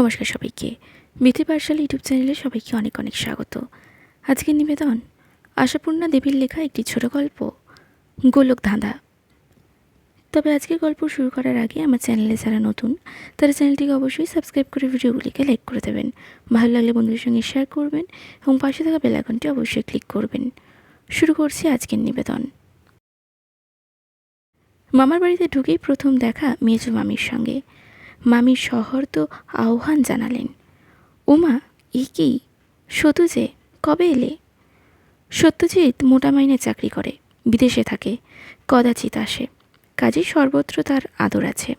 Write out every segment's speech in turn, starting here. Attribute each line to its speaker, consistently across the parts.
Speaker 1: নমস্কার সবাইকে। বিথি পাঠশালা ইউটিউব চ্যানেলে সবাইকে অনেক অনেক স্বাগত। আজকের নিবেদন, আশাপূর্ণা দেবীর লেখা একটি ছোট গল্প, গোলক ধাঁধা। তবে আজকের গল্প শুরু করার আগে আমার চ্যানেলে যারা নতুন, তারা চ্যানেলটিকে অবশ্যই সাবস্ক্রাইব করে ভিডিওগুলিকে লাইক করে দেবেন। ভালো লাগলে বন্ধুদের সঙ্গে শেয়ার করবেন এবং পাশে থাকা বেল আইকনটি অবশ্যই ক্লিক করবেন। শুরু করছি আজকের নিবেদন। মামার বাড়িতে ঢুকেই প্রথম দেখা মেজো মামির সঙ্গে। মামির শহর তো আহ্বান জানালেন। ওমা এ কি? যে, কবে এলে? সত্যজিৎ মোটা মাইনে চাকরি করে, বিদেশে থাকে, কদাচিৎ আসে। কাজেই সর্বত্র তার আদর আছে।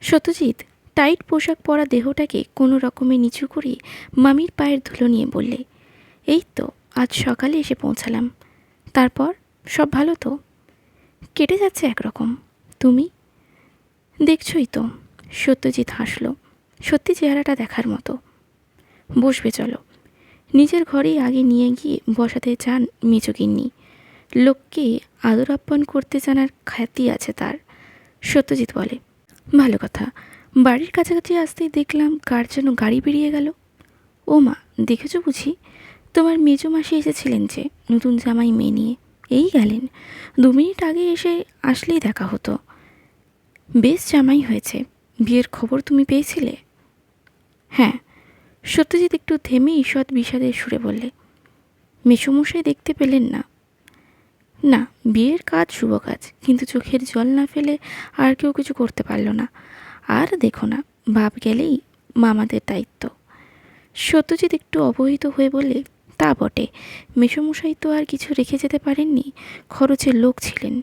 Speaker 1: সত্যজিৎ, টাইট পোশাক পরা দেহটাকে কোনো রকমে নিচু করে মামির পায়ের ধুলো নিয়ে বললে, এই তো, আজ সকালে এসে পৌঁছালাম। তারপর, সব ভালো তো? কেটে যাচ্ছে একরকম। তুমি? দেখছই তো। সত্যজিৎ হাসল। সত্যি চেহারাটা দেখার মতো। বসবে, চলো। নিজের ঘরেই আগে নিয়ে গিয়ে বসাতে চান মেচকিন্নি লোককে আদর আপ্যায়ন করতে জানার খ্যাতি আছে তার, সত্যজিৎ বলে। ভালো কথা। বাড়ির কাছাকাছি আসতেই দেখলাম কার যেন গাড়ি বেরিয়ে গেল। ও মা, দেখেছ বুঝি? তোমার মেজো মাসি এসেছিলেন যে, নতুন জামাই মেয়ে নিয়ে। এই গেলেন। দু মিনিট আগে এসে আসলেই দেখা হতো। বেশ জামাই হয়েছে। বিয়ের খবর তুমি পেয়েছিলে? হ্যাঁ। সত্যজিৎ একটু থেমে ঈষৎ বিষাদের সুরে বললে, মেসোমশাই দেখতে পেলেন না। না, বিয়ের কাজ শুভ কাজ, কিন্তু চোখের জল না ফেলে আর কেউ কিছু করতে পারল না। আর দেখো না বাপ গেলেই মামাদের দায়িত্ব। সত্যজিৎ একটু অবহিত হয়ে বললে, তা বটে, মেসোমশাই তো আর কিছু রেখে যেতে পারেননি, খরচের লোক ছিলেন।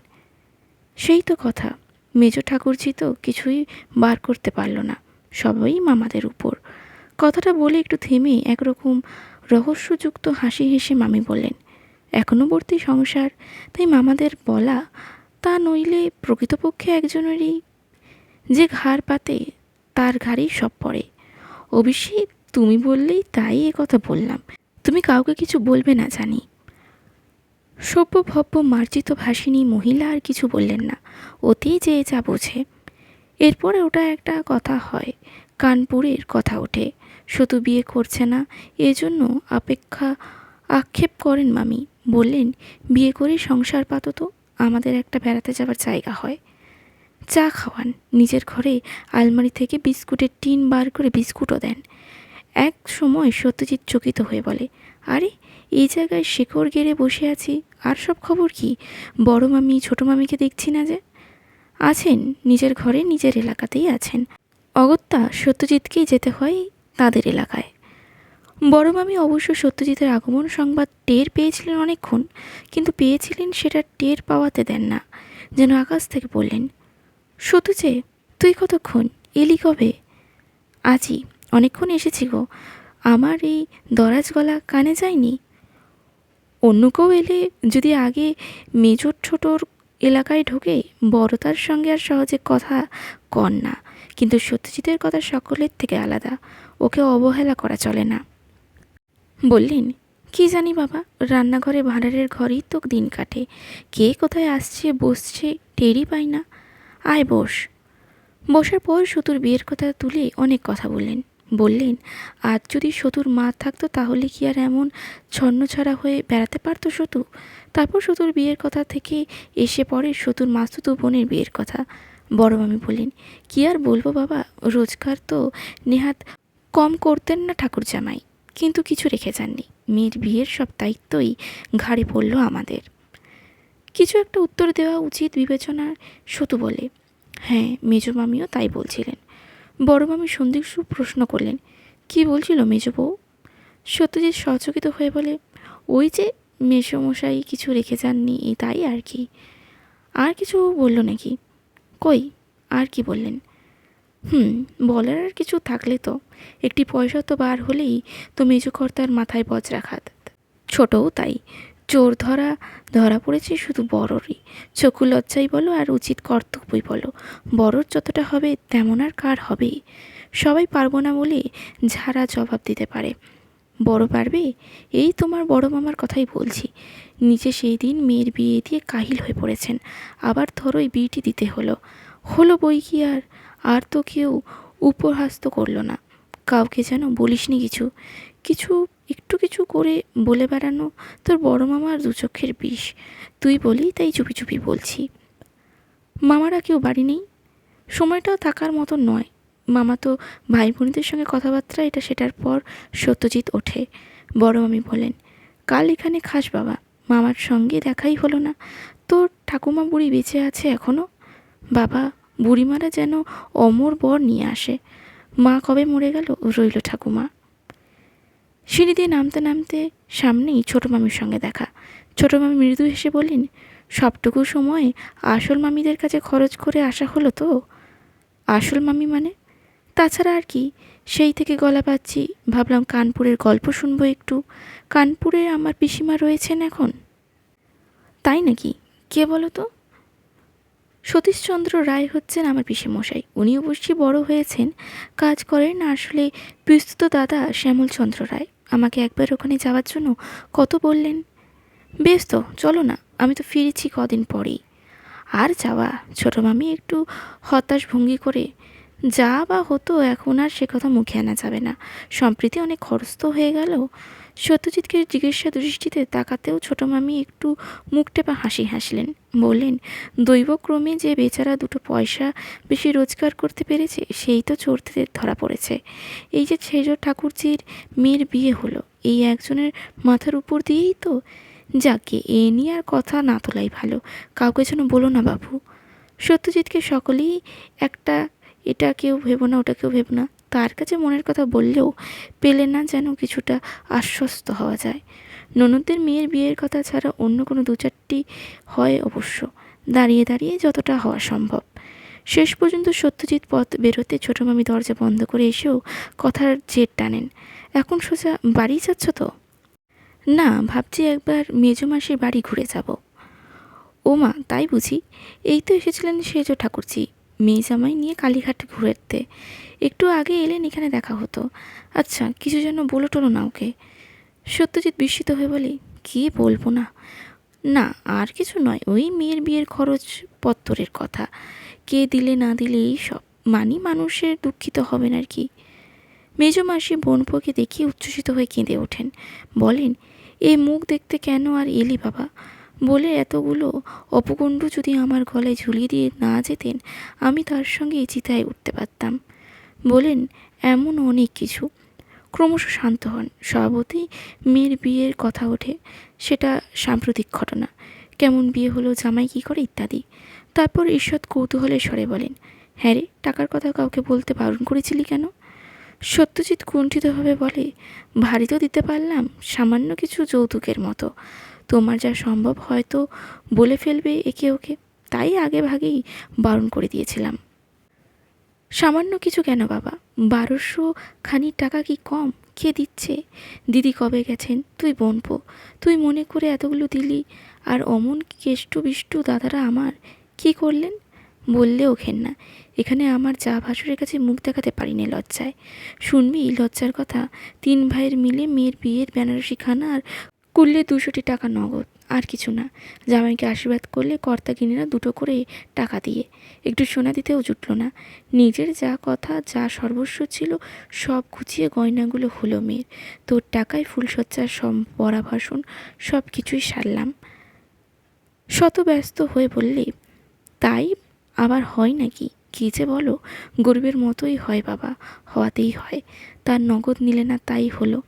Speaker 1: সেই তো কথা মেজ ঠাকুরজি তো কিছুই বার করতে পারল না, সবই মামাদের উপর। কথাটা বলে একটু থেমে একরকম রহস্যযুক্ত হাসি হেসে মামি বললেন এখনোবর্তী সংসার, তাই মামাদের বলা তা নইলে প্রকৃতপক্ষে একজনেরই যে ঘাড় পাতে, তার ঘাড়েই সব পড়ে। অবশ্যই তুমি বললেই তাই এ কথা বললাম। তুমি কাউকে কিছু বলবে না, জানি। সভ্য ভব্য মার্জিত ভাসিনী মহিলা আর কিছু বললেন না। অতি যে যা বোঝে। এরপরে ওটা একটা কথা হয়। কানপুরের কথা ওঠে। শুধু বিয়ে করছে না, এজন্য অপেক্ষা আক্ষেপ করেন মামি। বললেন, বিয়ে করে সংসার পাতো তো, আমাদের একটা বেড়াতে যাওয়ার জায়গা হয়। চা খাওয়ান। নিজের ঘরে আলমারি থেকে বিস্কুটের টিন বার করে বিস্কুটও দেন। এক সময় সত্যজিৎ চকিত হয়ে বলে, আরে, এই জায়গায় শেকড় গেড়ে বসে আছি, আর সব খবর কি? বড় মামি, ছোট মামিকে দেখছি না যে? আছেন, নিজের ঘরে নিজের এলাকাতেই আছেন। অগত্যা সত্যজিৎকেই যেতে হয় তাদের এলাকায়। বড় মামি অবশ্য সত্যজিতের আগমন সংবাদ টের পেয়েছিলেন অনেকক্ষণ, কিন্তু পেয়েছিলেন সেটা টের পাওয়াতে দেন না, যেন আকাশ থেকে বললেন সতু যে তুই কতক্ষণ? এলি কবে? আজই। অনেকক্ষণ এসেছি গো। আমার এই দরাজ গলা কানে যায়নি? অন্য কেউ এলে যদি আগে মেজর ছোটোর এলাকায় ঢোকে, বড়তার সঙ্গে আর সহজে কথা কন না। কিন্তু সত্যজিতের কথা সকলের থেকে আলাদা। ওকে অবহেলা করা চলে না। বললেন, কি জানি বাবা, রান্নাঘরে ভাঁড়ারের ঘরেই তো দিন কাটে। কে কোথায় আসছে, বসছে, টেরই পাই না। আয় বস। বসার পর সুতুর বিয়ের কথা তুলে অনেক কথা বললেন। বললেন, আজ যদি সতুর মা থাকতো তাহলে কি আর এমন ছন্নছাড়া হয়ে বেড়াতে পারতো সতু তারপর সতুর বিয়ের কথা থেকে এসে পড়ে সতুর মাসুতু বোনের বিয়ের কথা। বড় মামি বললেন, কি আর বলব বাবা, রোজগার তো নেহাত কম করতেন না ঠাকুর জামাই কিন্তু কিছু রেখে যাননি। মেয়ের বিয়ের সব দায়িত্বই ঘাড়ে পড়ল আমাদের। কিছু একটা উত্তর দেওয়া উচিত বিবেচনার সতু বলে। হ্যাঁ মেজো মামিও তাই বলছিলেন। বড় মামি সন্দিগ্ধ প্রশ্ন করলেন, কি বলছিল মেজো বউ সত্যজিৎ সচকিত হয়ে বলে, ওই যে মেসমশাই কিছু রেখে যাননি তাই আর কি? আর কিছু বলল নাকি? কই, আর কি বললেন? হুম, বলার আর কিছু থাকলে তো, একটি পয়সা তো বার হলেই তো মেজো কর্তার মাথায় বজ্রাঘাত ছোটও তাই চোর ধরা ধরা পড়েছে শুধু বড়রই। চক্ষু লজ্জাই বলো আর উচিত কর্তব্যই বলো। বড়র যতটা হবে, তেমন আর কার হবেই। সবাই পারব না বলে ঝাড়া জবাব দিতে পারে। বড় পারবে? এই তোমার বড় মামার কথাই বলছি। নিচে সেই দিন মেয়ের বিয়ে দিয়ে কাহিল হয়ে পড়েছেন। আবার ধরো এই বিয়েটি দিতে হলো। হলো বই কি আর? আর তো কেউ উপহাস্ত করল না। কাউকে যেন বলিসনি কিছু। কিছু একটু কিছু করে বলে বেড়ানো তোর বড় মামার দু চোখের বিষ। তুই বলি তাই চুপি চুপি বলছি। মামারা কেউ বাড়ি নেই। সময়টাও থাকার মতো নয়। মামা তো ভাই বোনদের সঙ্গে কথাবার্তা, এটা সেটার পর সত্যজিৎ ওঠে। বড় মামি বলেন, কাল এখানে খাস বাবা। মামার সঙ্গে দেখাই হলো না। তোর ঠাকুমা বুড়ি বেঁচে আছে এখনও বাবা বুড়িমারা যেন অমর বর নিয়ে আসে। মা কবে মরে গেল রইল ঠাকুমা। সিঁড়ি দিয়ে নামতে নামতে সামনেই ছোটো মামির সঙ্গে দেখা। ছোটো মামি মৃদু হেসে বললেন, সবটুকু সময় আসল মামিদের কাছে খরচ করে আসা হলো তো? আসল মামি মানে? তাছাড়া আর কি, সেই থেকে গলা পাচ্ছি ভাবলাম কানপুরের গল্প শুনব একটু। কানপুরে আমার পিসিমা রয়েছেন এখন? তাই নাকি? কে বলো তো? সতীশচন্দ্র রায় হচ্ছেন আমার পিসেমশাই। উনি অবশ্যই বড় হয়েছেন। কাজ করেন, আসলে বিস্তুত দাদা শ্যামলচন্দ্র রায়। আমাকে একবার ওখানে যাওয়ার জন্য কত বললেন? বেশ তো, চলো না, আমি তো ফিরেছি কদিন পরেই। আর যাওয়া, ছোটো মামি একটু হতাশ ভঙ্গি করে, যা বা হতো এখন আর সে কথা মুখে আনা যাবে না। সম্প্রীতি অনেক খরচ তো হয়ে গেল। সত্যজিৎকে জিজ্ঞাসা দৃষ্টিতে তাকাতেও ছোটো মামি একটু মুখ টেপা হাসি হাসলেন। বললেন, দৈবক্রমে যে বেচারা দুটো পয়সা বেশি রোজগার করতে পেরেছে, সেই তো চোরদের ধরা পড়েছে। এই যে ছেজ ঠাকুরজির মেয়ের বিয়ে হলো, এই একজনের মাথার উপর দিয়েই তো? যাকে এ নিয়ে আর কথা না তোলাই ভালো। কাউকে যেন বলো না বাবু সত্যজিৎকে সকলেই একটা, এটা কেউ ভেবো না, ওটা কেউ ভেবো না। তার কাছে মনের কথা বললেও পেলে না যেন কিছুটা আশ্বস্ত হওয়া যায়। ননদদের মেয়ের বিয়ের কথা ছাড়া অন্য কোনো দু চারটি হয় অবশ্য। দাঁড়িয়ে দাঁড়িয়ে যতটা হওয়া সম্ভব। শেষ পর্যন্ত সত্যজিৎ পথ বেরোতে ছোটো মামি দরজা বন্ধ করে এসেও কথার জের টানেন। এখন সোজা বাড়ি যাচ্ছ তো? না, ভাবছি একবার মেজো মাসির বাড়ি ঘুরে যাব। ও মা তাই বুঝি। এই তো এসেছিলেন সেজ ঠাকুরজি। মেয়ে জামাই নিয়ে কালীঘাট ঘুরতে একটু আগে এলেন, এখানে দেখা হতো। আচ্ছা কিছু যেন বলো টলো না ওকে। সত্যজিৎ বিস্মিত হয়ে বলে, কি বলব না? না, আর কিছু নয়, ওই মেয়ের বিয়ের খরচ পত্তরের কথা। কে দিলে না দিলে এই সব, মানি মানুষের দুঃখিত হবেন আর কি? মেজ মাসি বোনপোকে দেখিয়ে উচ্ছ্বসিত হয়ে কেঁদে ওঠেন। বলেন, এ মুখ দেখতে কেন আর এলি বাবা? বলে এতগুলো অপকুণ্ড যদি আমার গলায় ঝুলিয়ে দিয়ে না যেতেন, আমি তার সঙ্গে চিতায় উঠতে পারতাম। বলেন, এমন অনেক কিছু। ক্রমশ শান্ত হন। স্বভাবতেই মেয়ের বিয়ের কথা ওঠে, সেটা সাম্প্রতিক ঘটনা। কেমন বিয়ে হলো, জামাই কী করে, ইত্যাদি। তারপর ঈশ্বর কৌতূহলের স্বরে বলেন হ্যাঁ রে, টাকার কথা কাউকে বলতে বারণ করেছিলি কেন? সত্যজিৎ কুণ্ঠিতভাবে বলে, ভারী তো দিতে পারলাম, সামান্য কিছু যৌতুকের মতো। তোমার যা সম্ভব হয়তো বলে ফেলবে একে ওকে। তাই আগে ভাগেই বারণ করে দিয়েছিলাম। সামান্য কিছু কেন বাবা? বারোশো খানি টাকা কি কম? কে দিচ্ছে? দিদি কবে গেছেন? তুই বোনপো তুই মনে করে এতগুলো দিলি, আর অমন কেষ্টু বিষ্টু দাদারা আমার। কি করলেন? বললে ওখেন না। এখানে আমার যা ভাসুরের কাছে মুখ দেখাতে পারি না লজ্জায়। শুনবি, লজ্জার কথা। তিন ভাইয়ের মিলে মেয়ের বিয়ের বেনারসি খানা আর করলে দুশোটি টাকা নগদ, আর কিছু না। জামাইকে আশীর্বাদ করলে কর্তা কিনেরা দুটো করে টাকা দিয়ে। একটু সোনা দিতেও জুটল না। নিজের যা কথা, যা সর্বস্ব ছিল, সব গুছিয়ে গয়নাগুলো হলো মেয়ের। তোর টাকায় ফুলসজ্জার সব পরাভাষণ সব কিছুই সারলাম। শত ব্যস্ত হয়ে বললে, তাই আবার হয় নাকি? কী যে বলো, গরিবের মতোই হয় বাবা, হওয়াতেই হয়। তার নগদ নিলে না তাই হলো।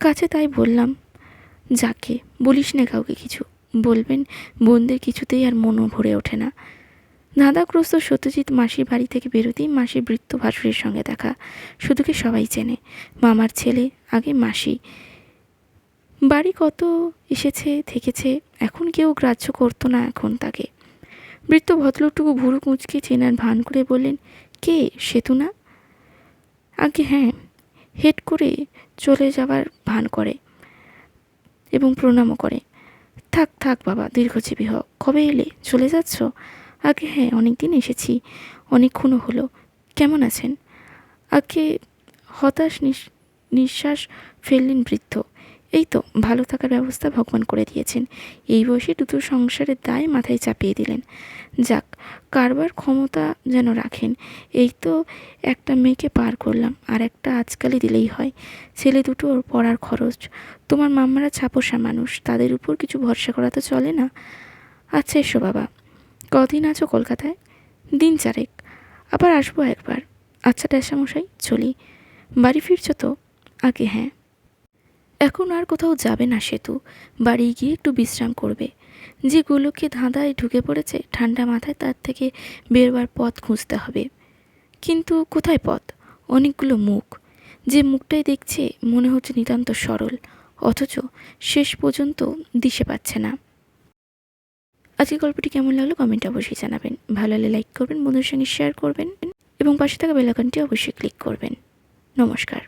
Speaker 1: কাছে তাই বললাম যাকে বলিস না কাউকে কিছু। বলবেন, বোনদের কিছুতেই আর মনও ভরে ওঠে না। নাদাগ্রস্ত সত্যজিৎ মাসির বাড়ি থেকে বেরোতেই মাসির বৃত্ত ভাসুরের সঙ্গে দেখা। শুধুকে সবাই চেনে, মামার ছেলে, আগে মাসি। বাড়ি কত এসেছে, থেকেছে, এখন কেউ গ্রাহ্য করতো না এখন তাকে। বৃত্ত ভদ্রটুকু ভুরু কুঁচকে চেনার ভান করে বললেন, কে? সেতু না আগে হ্যাঁ হেড করে চলে যাওয়ার ভান করে। এবং প্রণামও করে। থাক থাক, বাবা, দীর্ঘজীবী হ কবে এলে? চলে যাচ্ছ? আগে হ্যাঁ অনেক দিন এসেছি। অনেকক্ষণও হলো। কেমন আছেন? আগে হতাশ নিঃশ্বাস ফেললেন বৃদ্ধ। এই তো, ভালো থাকার ব্যবস্থা ভগবান করে দিয়েছেন। এই বয়সে দুটো সংসারের দায় মাথায় চাপিয়ে দিলেন। যাক, কারবার ক্ষমতা যেন রাখেন, এই তো একটা মেয়েকে পার করলাম, আর একটা আজকালই দিলেই হয়। ছেলে দুটোর পড়ার খরচ। তোমার মাম্মারা ছাপোষা মানুষ, তাদের উপর কিছু ভরসা করা তো চলে না? আচ্ছা এসো বাবা। কদিন আছো কলকাতায়? দিন চারেক। আবার আসব একবার। আচ্ছা ট্যাশামশাই চলি। বাড়ি ফিরছো তো? আগে হ্যাঁ। এখন আর কোথাও যাবে না সেতু। বাড়ি গিয়ে একটু বিশ্রাম করবে। যে গোলকে ধাঁধায় ঢুকে পড়েছে, ঠান্ডা মাথায় তার থেকে বেরবার পথ খুঁজতে হবে। কিন্তু কোথায় পথ? অনেকগুলো মুখ। যে মুখটাই দেখছে, মনে হচ্ছে নিতান্ত সরল। অথচ শেষ পর্যন্ত দিশে পাচ্ছে না। আজকের গল্পটি কেমন লাগল কমেন্টে অবশ্যই জানাবেন। ভালো লাগলে লাইক করবেন বন্ধুর সঙ্গে শেয়ার করবেন এবং পাশে থাকা বেলাকনটি অবশ্যই ক্লিক করবেন। নমস্কার।